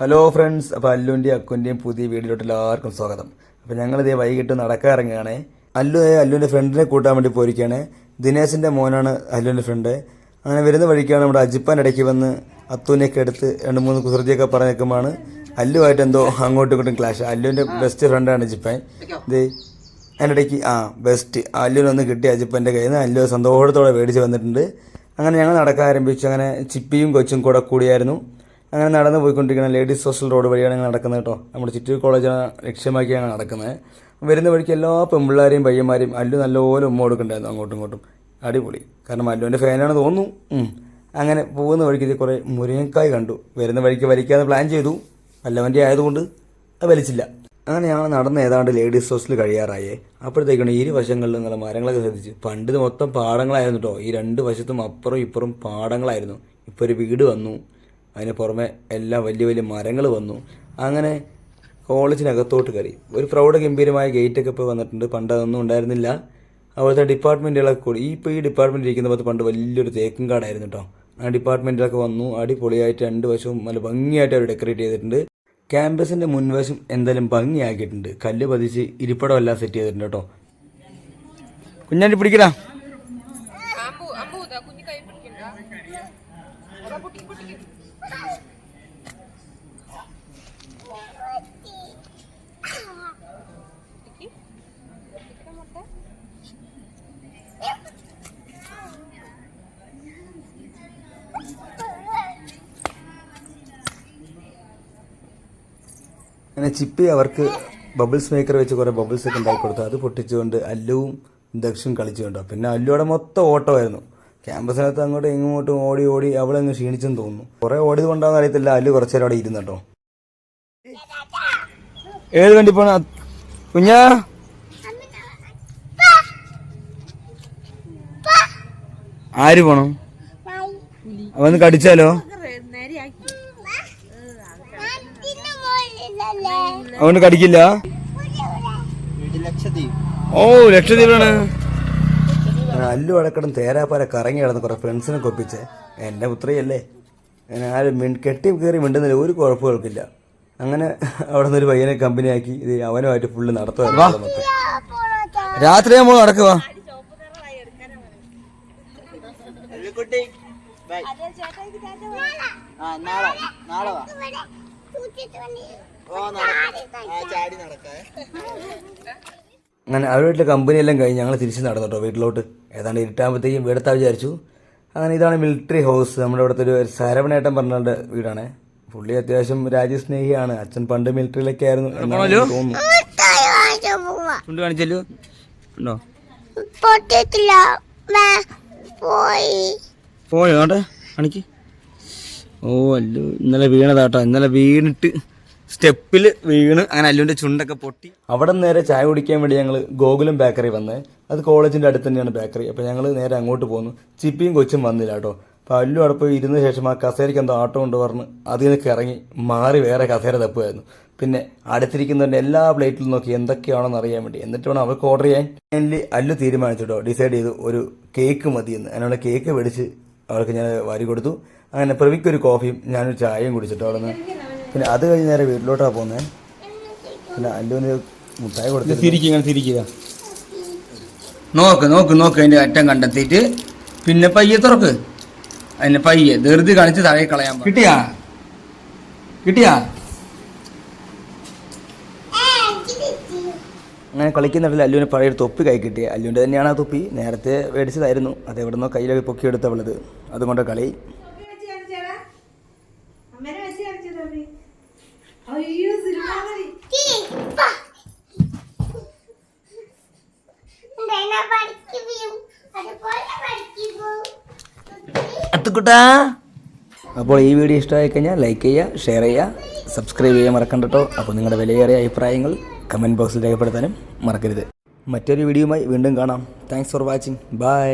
Hello friends അപ്പോൾ അല്ലുവിന്റെയും അക്കുന്റെയും പുതിയ വീഡിയോയിലോട്ട് എല്ലാവർക്കും സ്വാഗതം. അപ്പോൾ ഞങ്ങളിതേ വൈകിട്ട് നടക്കാൻ ഇറങ്ങുകയാണ് അല്ലു അല്ലുവിന്റെ ഫ്രണ്ടിനെ കൂട്ടാൻ വേണ്ടി പോയിരിക്കുകയാണ്. ദിനേശിന്റെ മോനാണ് അല്ലുവിന്റെ ഫ്രണ്ട്. അങ്ങനെ വരുന്ന വഴിക്കാണ് നമ്മുടെ അജിപ്പാൻ ഇടയ്ക്ക് വന്ന് അത്തുവിനെയൊക്കെ എടുത്ത് രണ്ട് മൂന്ന് കുസൃതിയൊക്കെ പറഞ്ഞ് നിൽക്കുമ്പോഴാണ് അല്ലുവായിട്ട് എന്തോ അങ്ങോട്ടും ഇങ്ങോട്ടും ക്ലാഷ് അല്ലുവിന്റെ ബെസ്റ്റ് ഫ്രണ്ടാണ് അജിപ്പാൻ. ഇത് ദേ ഇടയ്ക്ക് ആ ബെസ്റ്റ് അല്ലുവിനൊന്ന് കിട്ടി അജിപ്പന്റെ കയ്യിൽ നിന്ന്. അല്ലു സന്തോഷത്തോടെ മേടിച്ച് വന്നിട്ടുണ്ട്. അങ്ങനെ ഞങ്ങൾ നടക്കാൻ ആരംഭിച്ചു. അങ്ങനെ ചിപ്പിയും കൊച്ചും കൂടെ കൂടിയായിരുന്നു. അങ്ങനെ നടന്ന് പോയിക്കൊണ്ടിരിക്കുന്ന ലേഡീസ് ഹോസ്റ്റൽ റോഡ് വഴിയാണ് ഞങ്ങൾ നടക്കുന്നത് കേട്ടോ. നമ്മുടെ ചിറ്റൂർ കോളേജാണ് ലക്ഷ്യമാക്കിയാണ് നടക്കുന്നത്. വരുന്ന വഴിക്ക് എല്ലാ പെൺപിള്ളേരെയും പയ്യന്മാരെയും അല്ലു നല്ലപോലെ ഉമ്മ കൊടുക്കണ്ടായിരുന്നു അങ്ങോട്ടും ഇങ്ങോട്ടും. അടിപൊളി. കാരണം അല്ലുവിന്റെ ഫാനാണ് തോന്നുന്നു. അങ്ങനെ പോകുന്ന വഴിക്ക് ഇത് കുറേ മുരിങ്ങക്കായ് കണ്ടു. വരുന്ന വഴിക്ക് വലിക്കാതെ പ്ലാൻ ചെയ്തു. വല്ലവന്റെ ആയതുകൊണ്ട് അത് വലിച്ചില്ല. അങ്ങനെയാണ് നടന്ന് ഏതാണ്ട് ലേഡീസ് ഹോസ്റ്റൽ കഴിയാറായേ. അപ്പോഴത്തേക്കാണ് വശങ്ങളിലും നിങ്ങൾ മരങ്ങളൊക്കെ ശ്രദ്ധിച്ച്. പണ്ട് മൊത്തം പാടങ്ങളായിരുന്നു കേട്ടോ. ഈ രണ്ട് വശത്തും അപ്പുറം ഇപ്പുറം പാടങ്ങളായിരുന്നു. ഇപ്പോൾ ഒരു വീട് വന്നു. അതിന് പുറമെ എല്ലാം വലിയ വലിയ മരങ്ങൾ വന്നു. അങ്ങനെ കോളേജിനകത്തോട്ട് കയറി. ഒരു പ്രൗഢ ഗംഭീരമായ ഗേറ്റൊക്കെ ഇപ്പോൾ വന്നിട്ടുണ്ട്. പണ്ട് അതൊന്നും ഉണ്ടായിരുന്നില്ല. അതുപോലത്തെ ഡിപ്പാർട്ട്മെന്റുകളൊക്കെ കൂടി. ഇപ്പോൾ ഈ ഡിപ്പാർട്ട്മെന്റ് ഇരിക്കുന്ന പോലത്തെ പണ്ട് വലിയൊരു തേക്കും കാടായിരുന്നു കേട്ടോ ആ ഡിപ്പാർട്ട്മെന്റിലൊക്കെ വന്നു. അടിപൊളിയായിട്ട് രണ്ട് വശവും നല്ല ഭംഗിയായിട്ട് അവർ ഡെക്കറേറ്റ് ചെയ്തിട്ടുണ്ട്. ക്യാമ്പസിന്റെ മുൻവശം എന്തായാലും ഭംഗിയാക്കിയിട്ടുണ്ട്. കല്ല് പതിച്ച് ഇരിപ്പടം എല്ലാം സെറ്റ് ചെയ്തിട്ടുണ്ട് കേട്ടോ കുഞ്ഞാണ്ടി പിടിക്കടാ. കുഞ്ഞു കൈ പിടിക്കണ്ട. അങ്ങനെ ചിപ്പി അവർക്ക് ബബിൾസ് മേക്കർ വെച്ച് കുറേ ബബിൾസ് ഒക്കെ ഉണ്ടാക്കി കൊടുത്തു. അത് പൊട്ടിച്ചുകൊണ്ട് അല്ലുവും ദക്ഷും കളിച്ചുകൊണ്ടോ. പിന്നെ അല്ലുവിടെ മൊത്തം ഓട്ടമായിരുന്നു. ക്യാമ്പസിനകത്ത് അങ്ങോട്ടും ഇങ്ങോട്ടും ഓടി ഓടി അവളെ അങ്ങ് ക്ഷീണിച്ചെന്ന് തോന്നുന്നു. കുറെ ഓടിയത് കൊണ്ടാന്ന് അറിയത്തില്ല. അല്ല കുറച്ചു നേരം അവിടെ ഇരുന്നു കേട്ടോ ഏത് വണ്ടി പോണ? കുഞ്ഞാ? ആര് പോണം? അവന്ന് കടിച്ചാലോ? അവന് കടിക്കില്ല? ഓ ലക്ഷദ്വീപാണ്. അല്ലു അടക്കടം തേരാപ്പാര കറങ്ങി കിടന്ന് കുറെ ഫ്രണ്ട്സിനെ കൊപ്പിച്ച് എന്റെ പുത്രിയല്ലേ. ആരും മിൺ- കെട്ടി കയറി മിണ്ടുന്നില്ല ഒരു കുഴപ്പമൊക്കില്ല അങ്ങനെ അവിടെ നിന്ന് ഒരു പയ്യനെ കമ്പനിയാക്കി ഇത് അവനുമായിട്ട് ഫുള്ള് നടത്തുക രാത്രി നമ്മൾ നടക്കുക കുട്ടി ബൈ. ആ നാളെ നാളെ വാ. ഓ നടക്ക. ആ ചാടി നടക്കേ. അങ്ങനെ അവരുടെ കമ്പനിയെല്ലാം കഴിഞ്ഞ് ഞങ്ങൾ തിരിച്ച് നടന്നു കേട്ടോ വീട്ടിലോട്ട്. ഏതാണ്ട് ഇരുട്ടാകുമ്പോഴത്തേക്കും വീടത്താ വിചാരിച്ചു. അങ്ങനെ ഇതാണ് മിലിറ്ററി ഹൗസ് നമ്മുടെ ഇവിടുത്തെ ഒരു സരവണേട്ടൻ പറഞ്ഞ വീടാണ്. പുള്ളി അത്യാവശ്യം രാജ്യസ്നേഹിയാണ്. അച്ഛൻ പണ്ട് മിലിറ്ററിയിലൊക്കെ ആയിരുന്നു. തോന്നുന്നു. കാണിച്ചല്ലോ ഉണ്ടോ? പോയി. പോയോ? അവിടെ കാണിക്ക്. ഓ അല്ലു. ഇന്നലെ വീണതാട്ടോ ഇന്നലെ വീണിട്ട് സ്റ്റെപ്പിൽ വീണ് അങ്ങനെ അല്ലുവിന്റെ ചുണ്ടൊക്കെ പൊട്ടി. അവിടെ നിന്ന് നേരെ ചായ കുടിക്കാൻ വേണ്ടി ഞങ്ങൾ ഗോകുലം ബേക്കറി വന്ന്. അത് കോളേജിന്റെ അടുത്ത് തന്നെയാണ് ബേക്കറി. അപ്പോൾ ഞങ്ങൾ നേരെ അങ്ങോട്ട് പോന്നു. ചിപ്പിയും കൊച്ചും വന്നില്ല കേട്ടോ. അപ്പോൾ അല്ലു അവിടെ പോയി ഇരുന്ന ശേഷം ആ കസേരയ്ക്ക് എന്തോ ആട്ടം കൊണ്ട് പറഞ്ഞ് അതിൽ നിന്നൊക്കെ ഇറങ്ങി മാറി വേറെ കസേര തപ്പുമായിരുന്നു. പിന്നെ അടുത്തിരിക്കുന്നവന്റെ എല്ലാ പ്ലേറ്റിലും നോക്കി എന്തൊക്കെയാണെന്ന് അറിയാൻ വേണ്ടി. എന്നിട്ട് വേണം അവർക്ക് ഓർഡർ ചെയ്യാൻ. ഫൈനലി അല്ലു തീരുമാനിച്ചിട്ടോ ഡിസൈഡ് ചെയ്തു ഒരു കേക്ക് മതിയെന്ന് അതിനുള്ള കേക്ക് മേടിച്ച് അവൾക്ക് ഞാൻ വാരി കൊടുത്തു. അങ്ങനെ പ്രവിക്കൊരു കോഫിയും ഞാനൊരു ചായയും കുടിച്ചിട്ടോ അവിടെ നിന്ന് പിന്നെ അത് കഴിഞ്ഞ് നേരെ വീട്ടിലോട്ടാണ് പോകുന്നത് പിന്നെ അല്ലുവിന് മുട്ടായി കൊടുത്തു തിരിക്കുക ഇങ്ങനെ തിരിക്കുക നോക്ക് നോക്ക് നോക്ക് അതിന്റെ അറ്റം കണ്ടെത്തിയിട്ട്. പിന്നെ പയ്യെ തുറക്ക്. അതിനെ പയ്യെ ധൃതി കാണിച്ച് താഴെ കളയാൻ കിട്ടിയാ? കിട്ടിയാ? അങ്ങനെ കളിക്കുന്നിടയിൽ അല്ലുവിന് പഴയ ഒരു തൊപ്പി കൈ കിട്ടി. അല്ലുവിന്റെ തന്നെയാണ് ആ തൊപ്പി. നേരത്തെ മേടിച്ചതായിരുന്നു. അത് എവിടെ നിന്നോ കയ്യിലൊക്കെ പൊക്കി എടുത്തവളത് അതുകൊണ്ട് കളി. അതുപോലെ പഠിക്കും അത്തുക്കുട്ടാ. അപ്പോൾ ഈ വീഡിയോ ഇഷ്ടമായി കഴിഞ്ഞാൽ ലൈക്ക് ചെയ്യുക ഷെയർ ചെയ്യുക സബ്സ്ക്രൈബ് ചെയ്യാൻ മറക്കണ്ട കേട്ടോ. അപ്പോൾ നിങ്ങളുടെ വിലയേറിയ അഭിപ്രായങ്ങൾ കമന്റ് ബോക്സിൽ രേഖപ്പെടുത്താനും മറക്കരുത്. മറ്റൊരു വീഡിയോയുമായി വീണ്ടും കാണാം. Thanks for watching bye